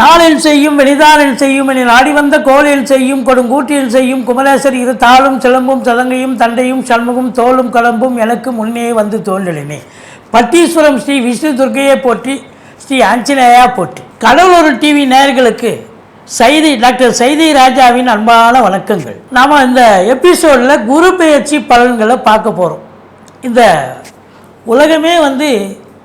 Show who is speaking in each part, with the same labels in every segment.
Speaker 1: நாளில் செய்யும் வெளிதானில் செய்யும் என நாடி வந்த கோலில் செய்யும் கொடுங்கூட்டில் செய்யும் குமலேசர் இரு தாளும் சிலம்பும் சதங்கையும் தண்டையும் சண்முகம் தோளும் கலம்பும் எனக்கு முன்னே வந்து தோன்றலினே பட்டீஸ்வரம் ஸ்ரீ விஷ்ணு துர்கையை போற்றி ஸ்ரீ ஆஞ்சநேயா போற்றி. கடலூர் டிவி நேயர்களுக்கு செய்தி டாக்டர் செய்தி ராஜாவின் அன்பான வணக்கங்கள். நாம் இந்த எபிசோடில் குரு பயிற்சி பலன்களை பார்க்க போகிறோம் இந்த உலகமே வந்து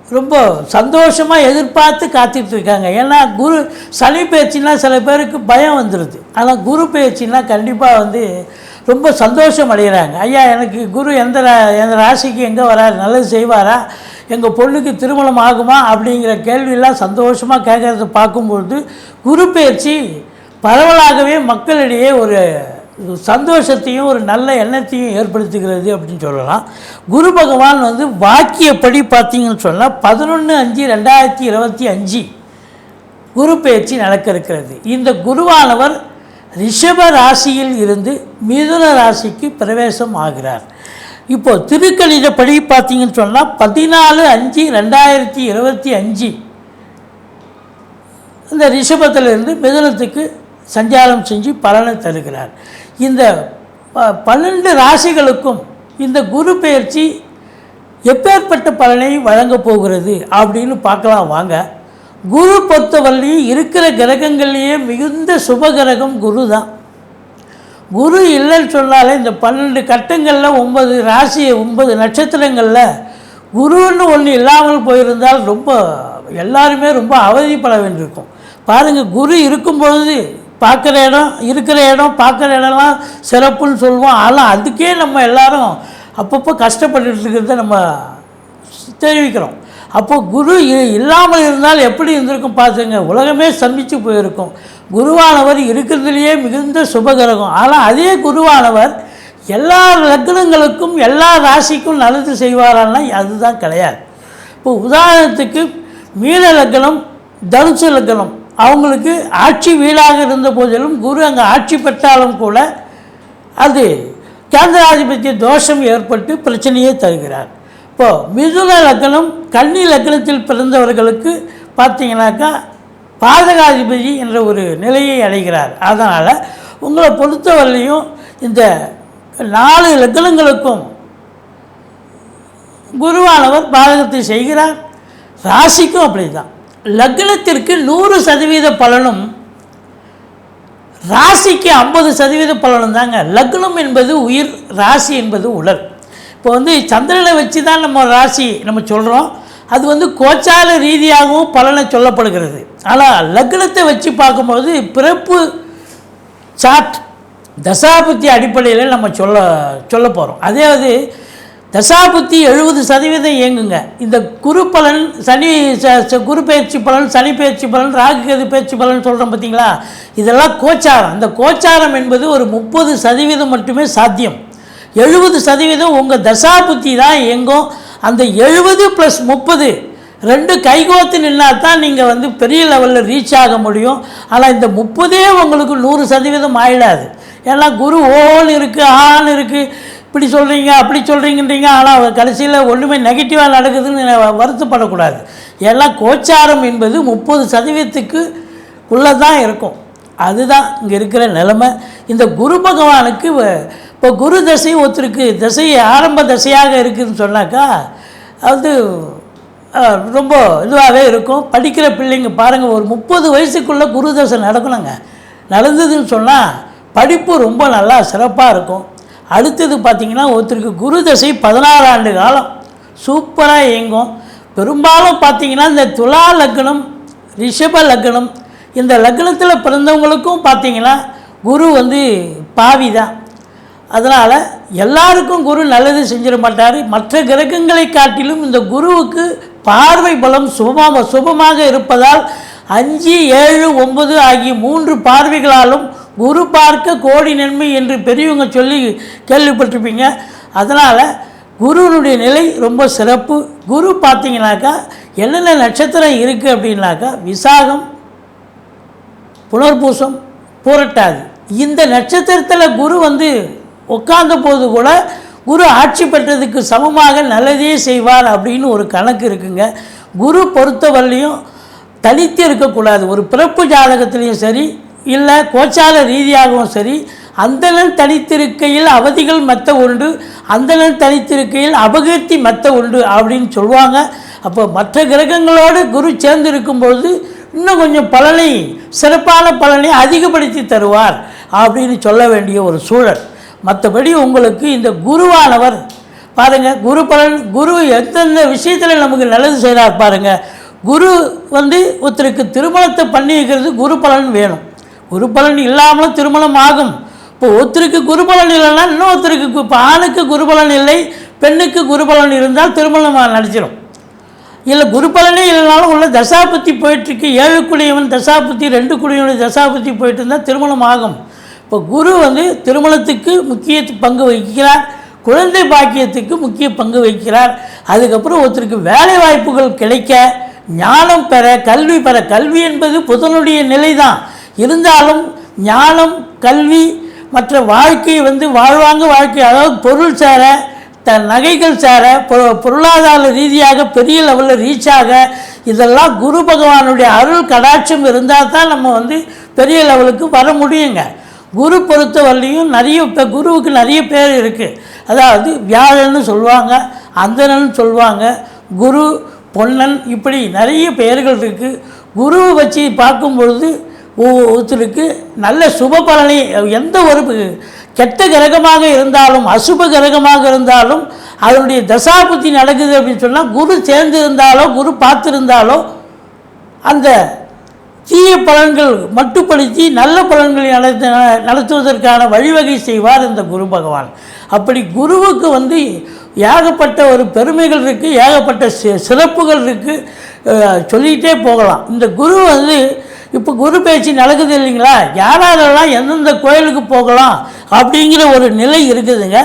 Speaker 1: ரொம்ப சந்தோஷமாக எதிர்பார்த்து காத்துட்டு இருக்காங்க. ஏன்னா குரு சனி பயிற்சினா சில பேருக்கு பயம் வந்துடுது ஆனால் குரு பயிற்சினா கண்டிப்பாக வந்து ரொம்ப சந்தோஷம் அடைகிறாங்க. ஐயா எனக்கு குரு எந்த ரா- எந்த ராசிக்கு எங்கே வராரு? நல்லது செய்வாரா? எங்கள் பொண்ணுக்கு திருமணம் ஆகுமா? அப்படிங்கிற கேள்வியெல்லாம் சந்தோஷமாக கேட்குறத பார்க்கும்பொழுது குரு பயிற்சி பரவலாகவே மக்களிடையே ஒரு சந்தோஷத்தையும் ஒரு நல்ல எண்ணத்தையும் ஏற்படுத்துகிறது அப்படின்னு சொல்லலாம். குரு பகவான் வந்து வாக்கியப்படி பார்த்தீங்கன்னு சொன்னால் பதினொன்று அஞ்சு ரெண்டாயிரத்தி இருபத்தி அஞ்சு குரு பயிற்சி நடக்க இருக்கிறது இந்த குருவானவர் ரிஷப ராசியில் இருந்து மிதுன ராசிக்கு பிரவேசம் ஆகிறார். இப்போது திருக்கணிதப்படி பார்த்தீங்கன்னு சொன்னால் பதினாலு அஞ்சு ரெண்டாயிரத்தி இருபத்தி அஞ்சு இந்த ரிஷபத்திலிருந்து மிதுனத்துக்கு சஞ்சாரம் செஞ்சு பலனை தருகிறார். இந்த ப- பன்னெண்டு ராசிகளுக்கும் இந்த குரு பெயர்ச்சி எப்பேற்பட்ட பலனை வழங்கப் போகிறது அப்படின்னு பார்க்கலாம் வாங்க. குரு பொறுத்தவரையிலையும் இருக்கிற கிரகங்கள்லேயே மிகுந்த சுப கிரகம் குரு தான். குரு இல்லைன்னு சொன்னாலே இந்த பன்னெண்டு கட்டங்களில் ஒன்பது ராசி ஒன்பது நட்சத்திரங்களில் குருன்னு ஒன்று இல்லாமல் போயிருந்தால் ரொம்ப எல்லாருமே ரொம்ப அவதிப்பட வேண்டியிருக்கும். பாருங்கள் குரு இருக்கும் பொழுது பார்க்குற இடம் இருக்கிற இடம் பார்க்குற இடம்லாம் சிறப்புன்னு சொல்லுவோம். ஆனால் அதுக்கே நம்ம எல்லாரும் அப்பப்போ கஷ்டப்பட்டு இருக்கிறத நம்ம தெரிவிக்கிறோம். அப்போ குரு இ- இல்லாமல் இருந்தால் எப்படி இருந்திருக்கும் பார்த்துங்க உலகமே சந்திச்சு போயிருக்கும். குருவானவர் இருக்கிறதுலையே மிகுந்த சுபகிரகம். ஆனால் அதே குருவானவர் எல்லா லக்னங்களுக்கும் எல்லா ராசிக்கும் நல்லது செய்வாரான்னா அதுதான் கிடையாது. இப்போ உதாரணத்துக்கு மீன லக்னம் தனுசு லக்னம். அவங்களுக்கு ஆட்சி வீடாக இருந்த போதிலும் குரு அங்கே ஆட்சி பெற்றாலும் கூட அது கேந்திராதிபத்திய தோஷம் ஏற்பட்டு பிரச்சனையை தருகிறார். இப்போது மிதுன லக்னம் கன்னி லக்னத்தில் பிறந்தவர்களுக்கு பார்த்தீங்கன்னாக்கா பாதகாதிபதி என்ற ஒரு நிலையை அடைகிறார். அதனால் உங்களை பொறுத்தவரையிலையும் இந்த நாலு லக்னங்களுக்கும் குருவானவர் பாதகத்தை செய்கிறார். ராசிக்கும் அப்படி தான் லக்னத்திற்கு நூறு சதவீத பலனும் ராசிக்கு ஐம்பது சதவீத பலனும் தாங்க. லக்னம் என்பது உயிர் ராசி என்பது உடல். இப்போ வந்து சந்திரனை வச்சு தான் நம்ம ராசி நம்ம சொல்கிறோம் அது வந்து கோச்சார ரீதியாகவும் பலனை சொல்லப்படுகிறது. ஆனால் லக்னத்தை வச்சு பார்க்கும்போது பிறப்பு சாட் தசாபுத்தி அடிப்படையில் நம்ம சொல்ல சொல்ல போகிறோம் அதாவது தசாபுத்தி எழுபது சதவீதம் இயங்குங்க. இந்த குரு பலன் சனி ச- ச- குரு பயிற்சி பலன் சனி பயிற்சி பலன் ராகு கேது பயிற்சி பலன் சொல்கிறோம் பார்த்தீங்களா இதெல்லாம் கோச்சாரம். இந்த கோச்சாரம் என்பது ஒரு முப்பது சதவீதம் மட்டுமே சாத்தியம். எழுபது சதவீதம் உங்கள் தசாபுத்தி தான் இயங்கும். அந்த எழுபது ப்ளஸ் முப்பது ரெண்டு கைகோத்து நின்னா தான் நீங்கள் வந்து பெரிய லெவலில் ரீச் ஆக முடியும். ஆனால் இந்த முப்பதே உங்களுக்கு நூறு சதவீதம் ஆயிடாது. ஏன்னா குரு ஓன்னு இருக்குது ஆன்னு இருக்குது இப்படி சொல்கிறீங்க அப்படி சொல்கிறீங்கன்றீங்க ஆனால் கடைசியில் ஒன்றுமே நெகட்டிவாக நடக்குதுன்னு வருத்தப்படக்கூடாது. எல்லாம் கோச்சாரம் என்பது முப்பது சதவீதத்துக்கு உள்ளே தான் இருக்கும். அதுதான் இங்கே இருக்கிற நிலைமை. இந்த குரு பகவானுக்கு இப்போ குரு தசை ஒருத்தருக்கு தசை ஆரம்ப தசையாக இருக்குதுன்னு சொன்னாக்கா அது ரொம்ப இதுவாகவே இருக்கும். படிக்கிற பிள்ளைங்க பாருங்கள் ஒரு முப்பது வயசுக்குள்ளே குரு தசை நடக்கணுங்க. நடந்ததுன்னு சொன்னால் படிப்பு ரொம்ப நல்லா சிறப்பாக இருக்கும். அடுத்தது பார்த்திங்கன்னா ஒருத்தருக்கு குரு தசை பதினாறு ஆண்டு காலம். சூப்பராக இயங்கும். பெரும்பாலும் பார்த்திங்கன்னா இந்த துலா லக்னம் ரிஷப லக்னம் இந்த லக்னத்தில் பிறந்தவங்களுக்கும் பார்த்திங்கன்னா குரு வந்து பாவி தான். அதனால் எல்லாருக்கும் குரு நல்லது செஞ்சிட மாட்டார். மற்ற கிரகங்களை காட்டிலும் இந்த குருவுக்கு பார்வை பலம் சுபமாக சுபமாக இருப்பதால் அஞ்சு ஏழு ஒன்பது ஆகிய மூன்று பார்வைகளாலும் குரு பார்க்க கோடி நன்மை என்று பெரியவங்க சொல்லி கேள்விப்பட்டிருப்பீங்க. அதனால் குருவினுடைய நிலை ரொம்ப சிறப்பு. குரு பார்த்தீங்கன்னாக்கா என்னென்ன நட்சத்திரம் இருக்குது அப்படின்னாக்கா விசாகம் புனர்பூசம் பூரட்டாதி. இந்த நட்சத்திரத்தில் குரு வந்து உட்கார்ந்த போது கூட குரு ஆட்சி பெற்றதுக்கு சமமாக நல்லதே செய்வார் அப்படின்னு ஒரு கணக்கு இருக்குங்க. குரு பொறுத்தவரையிலையும் தனித்து இருக்கக்கூடாது. ஒரு பிறப்பு ஜாதகத்திலையும் சரி இல்லை கோச்சார ரீதியாகவும் சரி அந்தணன் தனித்திருக்கையில் அவதிகள் மத்த உண்டு அந்தணன் தனித்திருக்கையில் அபகீர்த்தி மத்த உண்டு அப்படின்னு சொல்லுவாங்க. அப்போ மற்ற கிரகங்களோடு குரு சேர்ந்து இருக்கும்பொழுது இன்னும் கொஞ்சம் பலனை சிறப்பான பலனை அதிகப்படுத்தி தருவார் அப்படின்னு சொல்ல வேண்டிய ஒரு சூழல். மற்றபடி உங்களுக்கு இந்த குருவானவர் பாருங்கள் குரு பலன் குரு எந்தெந்த விஷயத்தில் நமக்கு நல்லது செய்கிறார் பாருங்க. குரு வந்து ஒருத்தருக்கு திருமணத்தை பண்ணி வைக்கிறது குரு பலன் வேணும். குருபலன் இல்லாமலும் திருமணம் ஆகும் இப்போ ஒருத்தருக்கு குருபலன் இல்லைன்னா இன்னொருத்தருக்கு கு- இப்போ ஆணுக்கு குருபலன் இல்லை பெண்ணுக்கு குருபலன் இருந்தால் திருமணம் நடிச்சிடும் இல்லை குருபலனே இல்லைனாலும் உள்ள தசாபுத்தி போயிட்டுருக்கு. ஏழு குடியவன் தசாபுத்தி ரெண்டு குடியவன் தசாபுத்தி போயிட்டு இருந்தால் திருமணம் ஆகும் இப்போ குரு வந்து திருமணத்துக்கு முக்கிய பங்கு வகிக்கிறார். குழந்தை பாக்கியத்துக்கு முக்கிய பங்கு வகிக்கிறார். அதுக்கப்புறம் ஒருத்தருக்கு வேலை வாய்ப்புகள் கிடைக்க ஞானம் பெற கல்வி பெற கல்வி என்பது புதனுடைய நிலை தான் இருந்தாலும் ஞானம் கல்வி மற்ற வாழ்க்கை வந்து வாழ்வாங்க வாழ்க்கை அதாவது பொருள் சேர தன் நகைகள் சேர பொ- பொருளாதார ரீதியாக பெரிய லெவலில் ரீச் ஆக இதெல்லாம் குரு பகவானுடைய அருள் கடாட்சம் இருந்தால் தான் நம்ம வந்து பெரிய லெவலுக்கு வர முடியுங்க. குரு பொறுத்த வரலையும் நிறைய இப்போ குருவுக்கு நிறைய பேர் இருக்குது அதாவது வியாழன்னு சொல்லுவாங்க அந்தனன்னு சொல்லுவாங்க குரு பொன்னன் இப்படி நிறைய பெயர்கள் இருக்குது குருவை வச்சு பார்க்கும் பொழுது ஒருத்தருக்கு நல்ல சுப பலனை எந்த ஒரு கெட்ட கிரகமாக இருந்தாலும் அசுப கிரகமாக இருந்தாலும் அதனுடைய தசாபுத்தி நடக்குது அப்படின்னு சொன்னால் குரு சேர்ந்து இருந்தாலோ குரு பார்த்துருந்தாலோ அந்த தீய பலன்கள் மட்டுப்படுத்தி நல்ல பலன்களை நடத்த நடத்துவதற்கான வழிவகை செய்வார் இந்த குரு பகவான். அப்படி குருவுக்கு வந்து ஏகப்பட்ட ஒரு பெருமைகள் இருக்குது ஏகப்பட்ட சிறப்புகள் இருக்குது சொல்லிகிட்டே போகலாம். இந்த குரு வந்து இப்போ குரு பேச்சு நடக்குது இல்லைங்களா? யாரெல்லாம் எந்தெந்த கோயிலுக்கு போகலாம் அப்படிங்கிற ஒரு நிலை இருக்குதுங்க.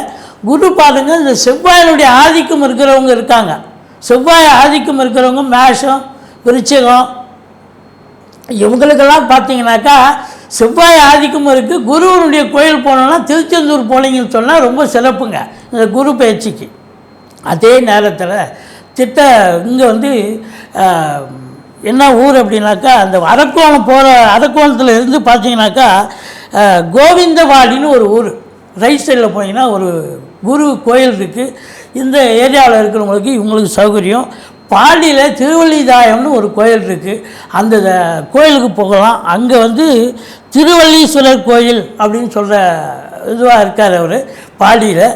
Speaker 1: குரு பாருங்க இந்த செவ்வாயினுடைய ஆதிக்கம் இருக்கிறவங்க இருக்காங்க. செவ்வாய் ஆதிக்கம் இருக்கிறவங்க மேஷம் விருச்சகம். இவங்களுக்கெல்லாம் பார்த்தீங்கன்னாக்கா செவ்வாய் ஆதிக்கம் இருக்குது குருவனுடைய கோயில் போனோன்னா திருச்செந்தூர் போனீங்கன்னு சொன்னால் ரொம்ப சிறப்புங்க இந்த குரு பயிற்சிக்கு அதே நேரத்தில் திட்ட இங்கே வந்து என்ன ஊர் அப்படின்னாக்கா அந்த அரக்கோணம் போகிற அரக்கோணத்தில் இருந்து பார்த்தீங்கன்னாக்கா கோவிந்தவாடின்னு ஒரு ஊர். ரைட் சைடில் போனீங்கன்னா ஒரு குரு கோயில் இருக்குது இந்த ஏரியாவில் இருக்கிறவங்களுக்கு இவங்களுக்கு சௌகரியம். பாடியில் திருவள்ளிதாயம்னு ஒரு கோயில் இருக்குது அந்த கோயிலுக்கு போகலாம். அங்கே வந்து திருவள்ளீஸ்வரர் கோயில் அப்படின்னு சொல்கிற இதுவாக இருக்கார் அவர் பாடியில்.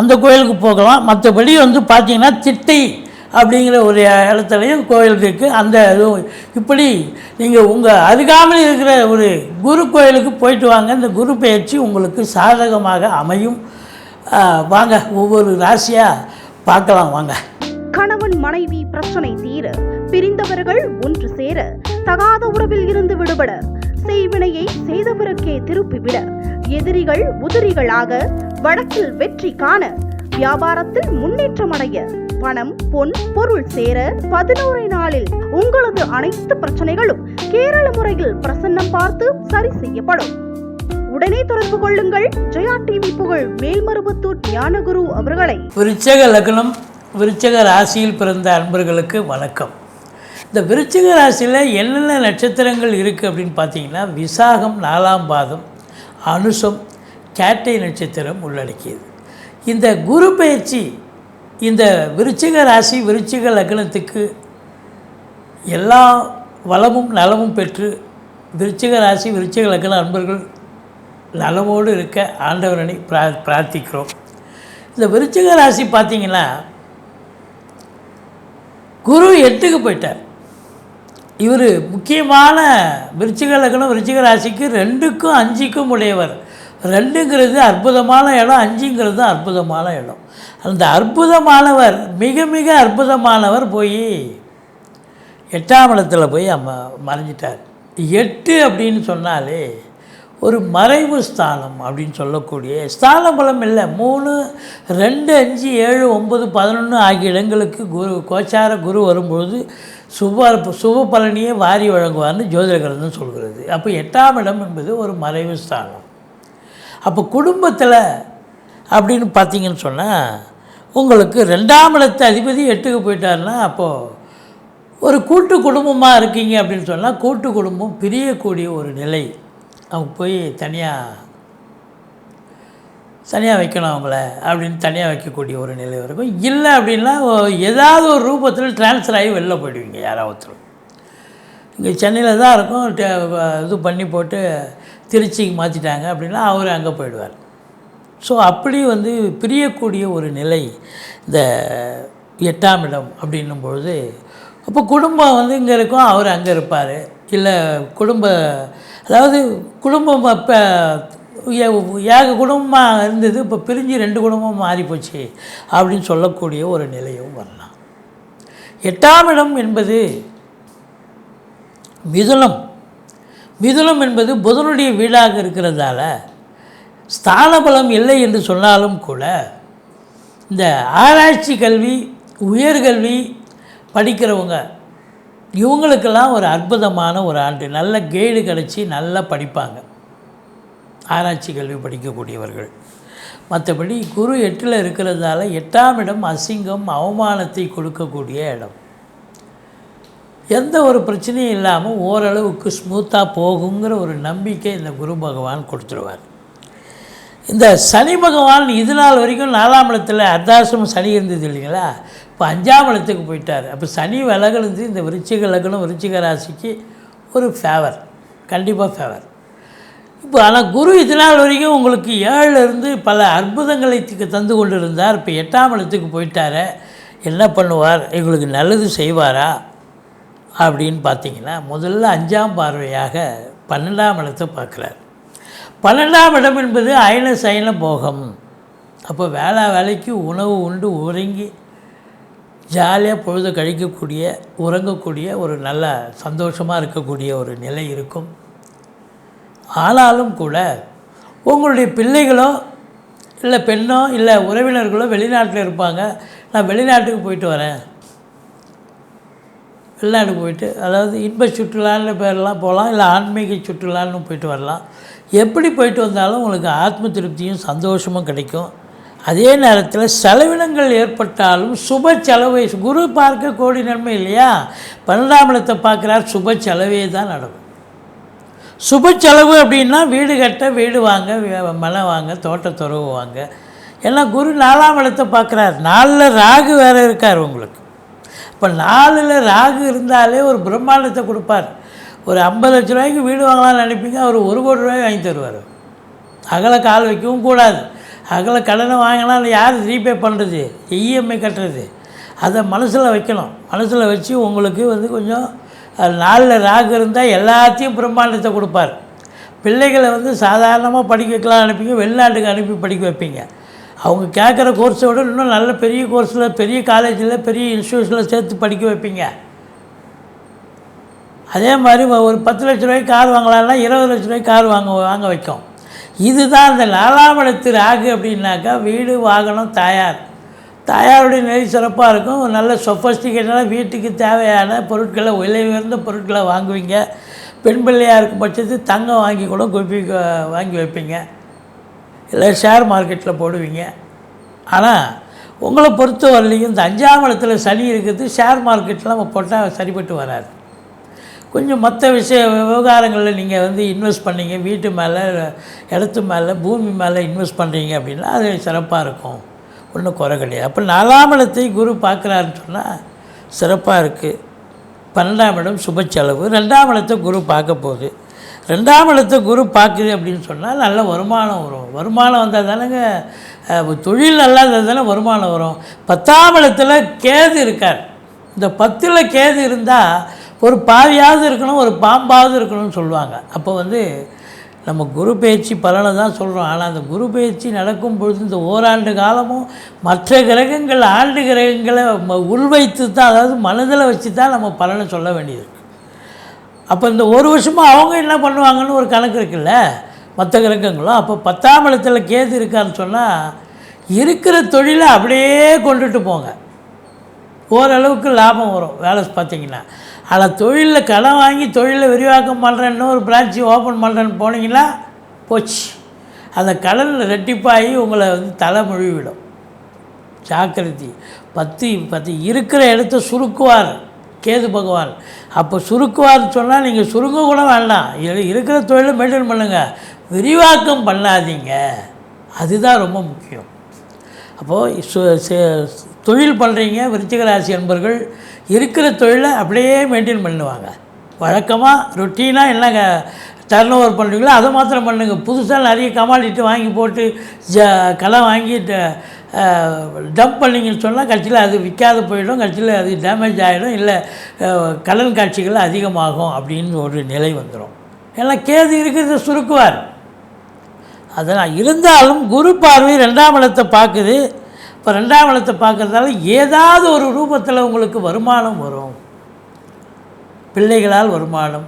Speaker 1: அந்த கோயிலுக்கு போகலாம். மற்றபடி வந்து பார்த்திங்கன்னா திட்டை அப்படிங்கிற ஒரு இடத்துலையும் கோயில் இருக்குது அந்த இதுவும் இப்படி நீங்கள் உங்கள் அருகாமையில் இருக்கிற ஒரு குரு கோயிலுக்கு போயிட்டு வாங்க. இந்த குரு பயிற்சி உங்களுக்கு சாதகமாக அமையும். வாங்க ஒவ்வொரு ராசியாக பார்க்கலாம் வாங்க.
Speaker 2: கணவன் மனைவி பிரச்சனை தீர பிரிந்தவர்கள் ஒன்று சேர தகாத உறவில் இருந்து விடுபட செய்வினையை செய்தவருக்கே திருப்பிவிட எதிரிகள் உதிரிகளாக வழக்கில் வெற்றி காண வியாபாரத்தில் முன்னேற்றம் அடைய பணம் பொன் பொருள் சேர பதினோரு நாளில் உங்களது அனைத்து பிரச்சனைகளும் கேரள முறையில் பிரசன்னம் பார்த்து சரி செய்யப்படும். உடனே தொடர்பு கொள்ளுங்கள். ஜெயா டிவி புகழ் மேல்மருவத்தூர் ஞானகுரு அவர்களை.
Speaker 1: விருச்சக லக்னம் விருச்சக ராசியில் பிறந்த அன்பர்களுக்கு வணக்கம். இந்த விருச்சிக ராசியில் என்னென்ன நட்சத்திரங்கள் இருக்குது அப்படின்னு பார்த்தீங்கன்னா விசாகம் நாலாம் பாதம் அனுசம் கேட்டை நட்சத்திரம் உள்ளடக்கியது. இந்த குரு பயிற்சி இந்த விருச்சிக ராசி விருச்சிக லக்னத்துக்கு எல்லா வளமும் நலமும் பெற்று விருச்சிக ராசி விருச்சிக லக்ன அன்பர்கள் நலமோடு இருக்க ஆண்டவரனை பிரா பிரார்த்திக்கிறோம். இந்த விருச்சிக ராசி பார்த்தீங்கன்னா குரு எட்டுக்கு போயிட்டார். இவர் முக்கியமான விருச்சிக லக்னம் விருச்சிக ராசிக்கு ரெண்டுக்கும் அஞ்சுக்கும் உடையவர். ரெண்டுங்கிறது அற்புதமான இடம் அஞ்சுங்கிறது அற்புதமான இடம். அந்த அற்புதமானவர் மிக மிக அற்புதமானவர் போய் எட்டாம் இடத்துல போய் அம்ம மறைஞ்சிட்டார். எட்டு அப்படின்னு சொன்னாலே ஒரு மறைவு ஸ்தானம் அப்படின்னு சொல்லக்கூடிய ஸ்தான பலம் இல்லை. மூணு ரெண்டு அஞ்சு ஏழு ஒம்பது பதினொன்று ஆகிய இடங்களுக்கு குரு கோச்சார குரு வரும்பொழுது சுப சுப பலனியை வாரி வழங்குவார்னு ஜோதிட கிரந்தம் சொல்கிறது. அப்போ எட்டாம் இடம் என்பது ஒரு மறைவு ஸ்தானம். அப்போ குடும்பத்தில் அப்படின்னு பார்த்தீங்கன்னு சொன்னால் உங்களுக்கு ரெண்டாம் இடத்து அதிபதி எட்டுக்கு போயிட்டாருன்னா அப்போது ஒரு கூட்டு குடும்பமாக இருக்கீங்க அப்படின்னு சொன்னால் கூட்டு குடும்பம் பிரியக்கூடிய ஒரு நிலை. அவங்க போய் தனியாக தனியாக வைக்கணும் அவங்கள அப்படின்னு தனியாக வைக்கக்கூடிய ஒரு நிலை இருக்கும். இல்லை அப்படின்னா ஏதாவது ஒரு ரூபத்தில் ட்ரான்ஸ்ஃபர் ஆகி வெளில போயிடுவீங்க யாராவது இங்கே சென்னையில் தான் இருக்கும் டே- இது பண்ணி போட்டு திருச்சிக்கு மாற்றிட்டாங்க அப்படின்னா அவர் அங்கே போயிடுவார். ஸோ அப்படி வந்து பிரியக்கூடிய ஒரு நிலை இந்த எட்டாம் இடம் அப்படின்னும் பொழுது அப்போ குடும்பம் வந்து இங்கே இருக்கும் அவர் அங்கே இருப்பார். இல்லை குடும்ப அதாவது குடும்பம் இப்போ ஏக குடும்பமாக இருந்தது இப்போ பிரிஞ்சு ரெண்டு குடும்பம் மாறிப்போச்சு அப்படின்னு சொல்லக்கூடிய ஒரு நிலையும் வரலாம். எட்டாம் இடம் என்பது மிதுனம். மிதுனம் என்பது புதனுடைய வீடாக இருக்கிறதால ஸ்தான பலம் இல்லை என்று சொன்னாலும் கூட இந்த ஆராய்ச்சி கல்வி உயர்கல்வி படிக்கிறவங்க இவங்களுக்கெல்லாம் ஒரு அற்புதமான ஒரு ஆண்டு. நல்ல கெய்டு கிடச்சி நல்லா படிப்பாங்க. ஆராய்ச்சி கல்வி படிக்கக்கூடியவர்கள். மற்றபடி குரு எட்டில் இருக்கிறதால எட்டாம் இடம் அசிங்கம் அவமானத்தை கொடுக்கக்கூடிய இடம். எந்த ஒரு பிரச்சனையும் இல்லாமல் ஓரளவுக்கு ஸ்மூத்தாக போகுங்கிற ஒரு நம்பிக்கை இந்த குரு பகவான் கொடுத்துருவார். இந்த சனி பகவான் இது நாள் வரைக்கும் நாலாம் இடத்துல அர்த்தாசிரமம் சனி இருந்தது இல்லைங்களா? இப்போ அஞ்சாம் இடத்துக்கு போயிட்டார். அப்போ சனி விலகுனது இந்த விருச்சிக லக்னம் விருச்சிக ராசிக்கு ஒரு ஃபேவர் கண்டிப்பாக ஃபேவர் இப்போ ஆனால் குரு இது நாள் வரைக்கும் உங்களுக்கு ஏழுலேருந்து பல அற்புதங்களை தந்து கொண்டு இருந்தார் இப்போ எட்டாம் இடத்துக்கு போயிட்டார். என்ன பண்ணுவார்? எங்களுக்கு நல்லது செய்வாரா? அப்படின்னு பார்த்தீங்கன்னா முதல்ல அஞ்சாம் பார்வையாக பன்னெண்டாம் இடத்தை பார்க்குறார். பன்னெண்டாம் இடம் என்பது அயன சயன போகம். அப்போ வேளா வேலைக்கு உணவு உண்டு உறங்கி ஜாலியாக பொழுது கழிக்கக்கூடிய உறங்கக்கூடிய ஒரு நல்ல சந்தோஷமாக இருக்கக்கூடிய ஒரு நிலை இருக்கும். ஆனாலும் கூட உங்களுடைய பிள்ளைகளோ இல்லை பெண்ணோ இல்லை உறவினர்களோ வெளிநாட்டில் இருப்பாங்க. நான் வெளிநாட்டுக்கு போயிட்டு வரேன். வெளிநாடு போயிட்டு அதாவது இன்ப சுற்றுலான்னு பேரெல்லாம் போகலாம் இல்லை ஆன்மீக சுற்றுலான்னு போயிட்டு வரலாம். எப்படி போயிட்டு வந்தாலும் உங்களுக்கு ஆத்ம திருப்தியும் சந்தோஷமும் கிடைக்கும். அதே நேரத்தில் செலவினங்கள் ஏற்பட்டாலும் சுப செலவை குரு பார்க்க கோடி நன்மை இல்லையா? பன்னெண்டாம் இடத்தை பார்க்குறார் சுப செலவே தான் நடக்கும். சுப செலவு அப்படின்னா வீடு கட்ட வீடு வாங்க மனை வாங்க தோட்டத்துறவு வாங்க. ஏன்னா குரு நாலாம் இடத்தை பார்க்குறார். நாலில் ராகு வேறு இருக்கார் உங்களுக்கு. இப்போ நாலில் ராகு இருந்தாலே ஒரு பிரம்மாண்டத்தை கொடுப்பார். ஒரு ஐம்பது லட்ச ரூபாய்க்கு வீடு வாங்கலாம்னு நினைப்பீங்க அவர் ஒரு கோடி ரூபாய் வாங்கி தருவார். அகல கால் வைக்கவும் கூடாது. அகல கடனை வாங்கினா யார் ரீபே பண்ணுறது இஎம்ஐ கட்டுறது. அதை மனசில் வைக்கணும். மனசில் வச்சு உங்களுக்கு வந்து கொஞ்சம் நாளில் ராகு இருந்தால் எல்லாத்தையும் பிரம்மாண்டத்தை கொடுப்பார். பிள்ளைகளை வந்து சாதாரணமாக படிக்க வைக்கலாம் அனுப்பிங்க வெளிநாட்டுக்கு அனுப்பி படிக்க வைப்பீங்க. அவங்க கேட்குற கோர்ஸை விட இன்னும் நல்ல பெரிய கோர்ஸில் பெரிய காலேஜில் பெரிய இன்ஸ்டியூஷனில் சேர்த்து படிக்க வைப்பீங்க. அதே மாதிரி ஒரு பத்து லட்ச ரூபாய்க்கு கார் வாங்கலாம்னா இருபது லட்ச ரூபாய்க்கு கார் வாங்க வாங்க வைக்கும். இதுதான் அந்த நாலாம் இடத்து ராகு அப்படின்னாக்கா வீடு வாகனம் தாயார். தாயாருடைய நிலை சிறப்பாக இருக்கும். ஒரு நல்ல சொஃபஸ்டிகேட்டான வீட்டுக்கு தேவையான பொருட்களை விலை உயர்ந்த பொருட்களை வாங்குவீங்க. பெண் பிள்ளையாக இருக்கும் பட்சத்துக்கு தங்கம் வாங்கி கூட குப்பி வாங்கி வைப்பீங்க. இல்லை ஷேர் மார்க்கெட்டில் போடுவீங்க. ஆனால் உங்களை பொறுத்த வரலையும் இந்த அஞ்சாம் இடத்துல சனி இருக்கிறது ஷேர் மார்க்கெட்டில் நம்ம போட்டால் சரிப்பட்டு வராது. கொஞ்சம் மற்ற விஷய விவகாரங்களில் நீங்கள் வந்து இன்வெஸ்ட் பண்ணீங்க வீட்டு மேலே இடத்து மேலே பூமி மேலே இன்வெஸ்ட் பண்ணுறீங்க அப்படின்னா அது சிறப்பாக இருக்கும். ஒன்றும் குறை கிடையாது. அப்போ நாலாம் இடத்தை குரு பார்க்குறாருன்னு சொன்னால் சிறப்பாக இருக்குது பன்னெண்டாம் இடம் சுப செலவு ரெண்டாம் இடத்தை குரு பார்க்க போகுது. ரெண்டாம் இடத்த குரு பார்க்குது அப்படின்னு சொன்னால் நல்ல வருமானம் வரும். வருமானம் வந்தால் தானேங்க தொழில் நல்லா இருந்தால் தானே வருமானம் வரும். பத்தாம் இடத்துல கேது இருக்கார். இந்த பத்தில் கேது இருந்தால் ஒரு பாவியாவது இருக்கணும் ஒரு பாம்பாவது இருக்கணும்னு சொல்லுவாங்க. அப்போ வந்து நம்ம குரு பயிற்சி பலனை தான் சொல்கிறோம் ஆனால் அந்த குரு பயிற்சி நடக்கும் பொழுது இந்த ஓராண்டு காலமும் மற்ற கிரகங்கள் ஆண்டு கிரகங்களை உள்வைத்து தான் அதாவது மனதில் வச்சு தான் நம்ம பலனை சொல்ல வேண்டியது. அப்போ இந்த ஒரு வருஷமாக அவங்க என்ன பண்ணுவாங்கன்னு ஒரு கணக்கு இருக்குல்ல? மற்ற கிரகங்களும். அப்போ பத்தாம் இடத்துல கேது இருக்கான்னு சொன்னால் இருக்கிற தொழிலை அப்படியே கொண்டுட்டு போங்க. ஓரளவுக்கு லாபம் வரும். வேலை பார்த்தீங்கன்னா. ஆனால் தொழிலில் கடன் வாங்கி தொழிலை விரிவாக்கம் பண்ணுறேன் இன்னொரு பிரான்ச்சு ஓப்பன் பண்ணுறேன்னு போனீங்கன்னா போச்சு. அந்த கடன் ரெட்டிப்பாகி உங்களை வந்து தலை முழுவிடும் ஜாக்கிரதை. பத்து பத்து இருக்கிற இடத்த சுருக்குவார். கேது பகவான். அப்போ சுருக்குவார்னு சொன்னால் நீங்கள் சுருங்க கூட வேண்டாம். இது இருக்கிற தொழிலை மெயின்டைன் பண்ணுங்கள் விரிவாக்கம் பண்ணாதீங்க. அதுதான் ரொம்ப முக்கியம். அப்போது சு- சே- தொழில் பண்ணுறீங்க விருச்சிக ராசி என்பர்கள் இருக்கிற தொழிலை அப்படியே மெயின்டைன் பண்ணுவாங்க. வழக்கமாக ரொட்டீனாக என்ன டர்ன் ஓவர் பண்ணுறீங்களோ அதை மாத்திரம் பண்ணுங்கள் புதுசாக நிறைய கமாடிட்டு வாங்கி போட்டு ஜ கடன் வாங்கி டம்ப் பண்ணிங்கன்னு சொன்னால் கட்சியில் அது விற்காத போயிடும் கட்சியில் அது டேமேஜ் ஆகிடும் இல்லை கடன் காட்சிகள் அதிகமாகும் அப்படின்னு ஒரு நிலை வந்துடும். ஏன்னா கேது இருக்கிறத சுருக்குவார். அதனால் இருந்தாலும் குரு பார்வை ரெண்டாம் இடத்தை பார்க்குது. இப்போ ரெண்டாம் இடத்தை பார்க்குறதால ஏதாவது ஒரு ரூபத்தில் உங்களுக்கு வருமானம் வரும். பிள்ளைகளால் வருமானம்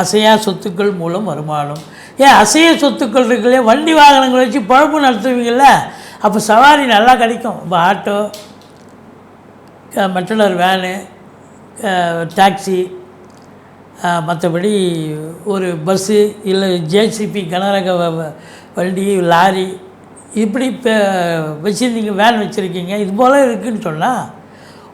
Speaker 1: அசையா சொத்துக்கள் மூலம் வருமானம். ஏன் அசைய சொத்துக்கள் இருக்குல்லையே? வண்டி வாகனங்கள் வச்சு பழப்பு நடத்துவீங்கள்ல அப்போ சவாரி நல்லா கிடைக்கும். இப்போ ஆட்டோ மெட்டலர் வேனு டாக்ஸி மற்றபடி ஒரு பஸ்ஸு இல்லை ஜேசிபி கனரக வ- வண்டி லாரி இப்படி இப்போ வச்சுருந்தீங்க வேன் வச்சுருக்கீங்க. இது போல் இருக்குதுன்னு சொன்னால்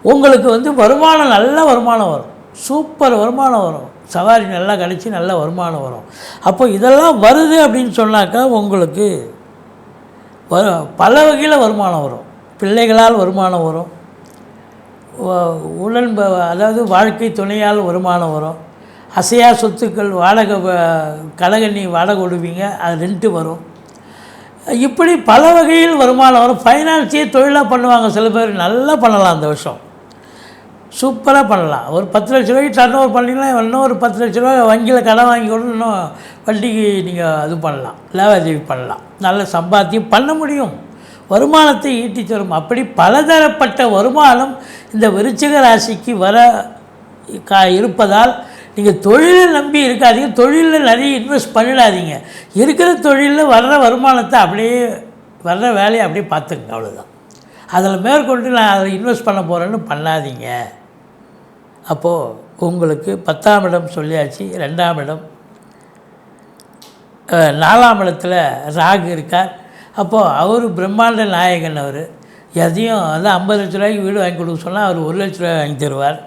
Speaker 1: உங்களுக்கு வந்து வருமானம் நல்ல வருமானம் வரும். சூப்பர் வருமானம் வரும். சவாரி நல்லா கிடச்சி நல்ல வருமானம் வரும். அப்போ இதெல்லாம் வருது அப்படின்னு சொன்னாக்கா உங்களுக்கு வ பல வகையில் வருமானம் வரும். பிள்ளைகளால் வருமானம் வரும். உடன்ப உடன் அதாவது வாழ்க்கை துணையால் வருமானம் வரும். அசையா சொத்துக்கள் வாடகை கடகண்ணி வாடகை விடுவீங்க அது ரெண்ட்டு வரும். இப்படி பல வகையில் வருமானம் வரும். ஃபைனான்ஸே தொழிலாக பண்ணுவாங்க சில பேர். நல்லா பண்ணலாம் அந்த வருஷம். சூப்பராக பண்ணலாம். ஒரு பத்து லட்ச ரூபாய்க்கு டர்ன் ஓவர் பண்ணிங்கன்னா இன்னும் ஒரு பத்து லட்ச ரூபாய் வங்கியில் கடன் வாங்கி கூட இன்னும் வண்டிக்கு நீங்கள் இது பண்ணலாம். லேவாதேவி பண்ணலாம். நல்ல சம்பாத்தியம் பண்ண முடியும். வருமானத்தை ஈட்டி தரும். அப்படி பலதரப்பட்ட வருமானம் இந்த விருச்சிக ராசிக்கு வர கா இருப்பதால் நீங்கள் தொழிலை நம்பி இருக்காதீங்க. தொழிலில் நிறைய இன்வெஸ்ட் பண்ணிடாதீங்க. இருக்கிற தொழிலில் வர்ற வருமானத்தை அப்படியே வர்ற வேலையை அப்படியே பார்த்துங்க அவ்வளோதான் அதில் மேற்கொண்டு நான் அதில் இன்வெஸ்ட் பண்ண போகிறேன்னு பண்ணாதீங்க. அப்போது உங்களுக்கு பத்தாம் இடம் சொல்லியாச்சு ரெண்டாம் இடம். நாலாம் இடத்துல ராகு இருக்கார். அப்போது அவர் பிரம்மாண்ட நாயகன் அவர். எதையும் அதான் ஐம்பது லட்ச ரூபாய்க்கு வீடு வாங்கி கொடுக்க சொன்னால் அவர் ஒரு லட்ச ரூபாய் வாங்கி தருவார்.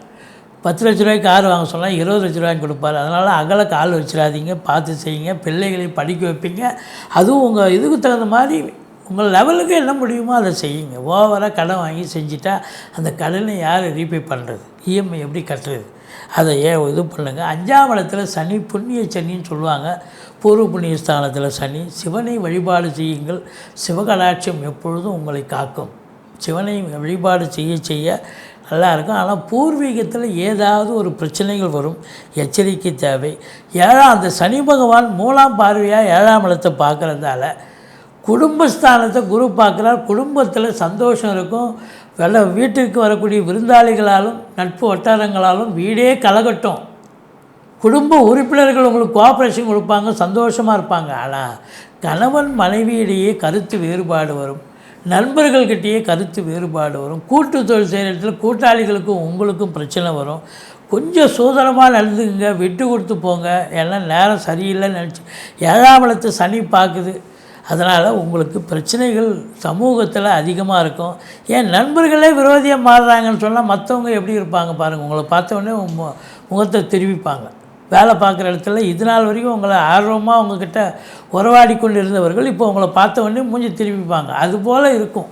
Speaker 1: பத்து லட்ச ரூபாய்க்கு கார் வாங்க சொன்னால் இருபது லட்ச ரூபாய் கொடுப்பார். அதனால் அகல கால் வச்சிடாதீங்க பார்த்து செய்யுங்க பிள்ளைகளை படிக்க வைப்பீங்க. அதுவும் உங்கள் இதுக்கு தகுந்த மாதிரி உங்கள் லெவலுக்கு என்ன முடியுமோ அதை செய்யுங்க. ஓவராக கடன் வாங்கி செஞ்சுட்டா அந்த கடனை யார் ரீபே பண்ணுறது இஎம்ஐ எப்படி கட்டுறது? அதை ஏன் இது பண்ணுங்கள் அஞ்சாம் இடத்துல சனி புண்ணிய சனின்னு சொல்லுவாங்க. பூர்வ புண்ணிய ஸ்தானத்தில் சனி. சிவனை வழிபாடு செய்யுங்கள். சிவகடாட்சியம் எப்பொழுதும் உங்களை காக்கும். சிவனை வழிபாடு செய்ய செய்ய நல்லாயிருக்கும் ஆனால் பூர்வீகத்தில் ஏதாவது ஒரு பிரச்சனைகள் வரும். எச்சரிக்கை தேவை. ஏழாம் அந்த சனி பகவான் மூலாம் பார்வையாக ஏழாம் இடத்தை பார்க்குறதால குடும்பஸ்தானத்தை குரு பார்க்குறார். குடும்பத்தில் சந்தோஷம் இருக்கும். வெள்ள வீட்டுக்கு வரக்கூடிய விருந்தாளிகளாலும் நட்பு வட்டாரங்களாலும் வீடே கலகட்டும். குடும்ப உறுப்பினர்கள் உங்களுக்கு கோஆப்ரேஷன் கொடுப்பாங்க சந்தோஷமாக இருப்பாங்க. ஆனால் கணவன் மனைவியிடையே கருத்து வேறுபாடு வரும். நண்பர்கள்கிட்டேயே கருத்து வேறுபாடு வரும். கூட்டு தொழில் செய்கிற இடத்துல கூட்டாளிகளுக்கும் உங்களுக்கும் பிரச்சனை வரும். கொஞ்சம் சூதனமாக நடந்துக்குங்க விட்டு கொடுத்து போங்க. ஏன்னா நேரம் சரியில்லைன்னு நினச்சி ஏழாம் சனி பார்க்குது. அதனால் உங்களுக்கு பிரச்சனைகள் சமூகத்தில் அதிகமாக இருக்கும். ஏன் நண்பர்களே விரோதியாக மாறுறாங்கன்னு சொன்னால் மற்றவங்க எப்படி இருப்பாங்க பாருங்கள் உங்களை பார்த்த உங்க மு- முகத்தை திரும்பிப்பாங்க வேலை பார்க்குற இடத்துல இது நாள் வரைக்கும் உங்களை ஆர்வமாக உங்ககிட்ட உறவாடி கொண்டு இருந்தவர்கள் இப்போ உங்களை பார்த்த உடனே மூஞ்சி திரும்பிப்பாங்க அதுபோல் இருக்கும்.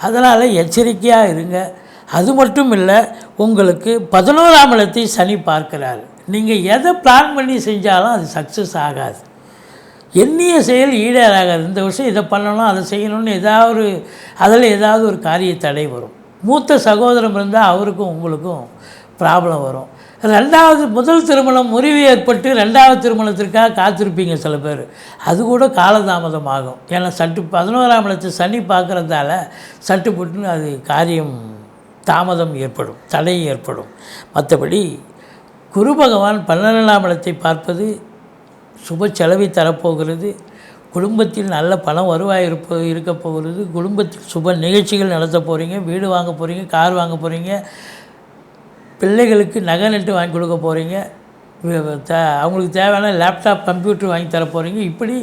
Speaker 1: அதனால் எச்சரிக்கையாக இருங்க. அது மட்டும் இல்லை உங்களுக்கு பதினோராம் இடத்தை சனி பார்க்கிறாரு. நீங்கள் எதை பிளான் பண்ணி செஞ்சாலும் அது சக்ஸஸ் ஆகாது. எண்ணிய செயல் ஈடேறாகாது இந்த வருஷம் இதை பண்ணணும் அதை செய்யணும்னு ஏதாவது அதில் ஏதாவது ஒரு காரிய தடை வரும். மூத்த சகோதரம் இருந்தால் அவருக்கும் உங்களுக்கும் ப்ராப்ளம் வரும். ரெண்டாவது முதல் திருமணம் முறிவு ஏற்பட்டு ரெண்டாவது திருமணத்திற்காக காத்திருப்பீங்க சில பேர். அது கூட காலதாமதம் ஆகும். ஏன்னா சட்டு பதினோராம் இடத்து சனி பார்க்குறதால சட்டு புட்டுன்னு அது காரியம் தாமதம் ஏற்படும் தடை ஏற்படும். மற்றபடி குரு பகவான் பன்னிரெண்டாம் இடத்தை பார்ப்பது சுப செலவை தரப்போகிறது. குடும்பத்தில் நல்ல பணம் வருவாய் இருப்ப இருக்க போகிறது. குடும்பத்தில் சுப நிகழ்ச்சிகள் நடத்த போகிறீங்க வீடு வாங்க போகிறீங்க கார் வாங்க போகிறீங்க பிள்ளைகளுக்கு நகை நட்டு வாங்கி கொடுக்க போகிறீங்க அவங்களுக்கு தேவையான லேப்டாப் கம்ப்யூட்டர் வாங்கி தர போகிறீங்க இப்படி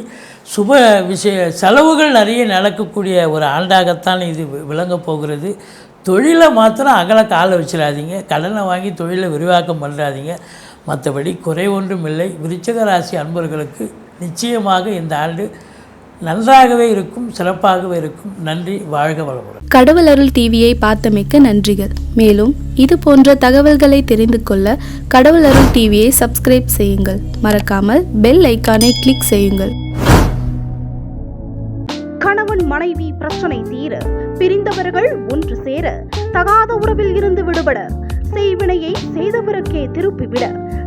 Speaker 1: சுப விஷய செலவுகள் நிறைய நடக்கக்கூடிய ஒரு ஆண்டாகத்தான் இது விளங்கப் போகிறது. தொழிலை மாத்திரம் அகல காலை வச்சிடாதீங்க. கடனை வாங்கி தொழிலை விரிவாக்கம் பண்ணுறாதீங்க மற்றபடி குறை ஒன்றும் இல்லை. விருச்சிக ராசி அன்பர்களுக்கு நிச்சயமாக இந்த ஆண்டு நன்றாகவே இருக்கும் சிறப்பாகவே இருக்கும். நன்றி வாழ்க வளமுடன்.
Speaker 3: கடவுள் அருள் டிவியை பார்த்தமைக்க நன்றிகள். மேலும் இது போன்ற தகவல்களை தெரிந்து கொள்ள கடவுள் அருள் டிவியை சப்ஸ்கிரைப் செய்யுங்கள். மறக்காமல் பெல் ஐக்கானை கிளிக் செய்யுங்கள்.
Speaker 2: கணவன் மனைவி பிரச்சனை தீர பிரிந்தவர்கள் ஒன்று சேர தகாத உறவில் இருந்து விடுபட செய்வினையை செய்தவருக்கே திருப்பிவிட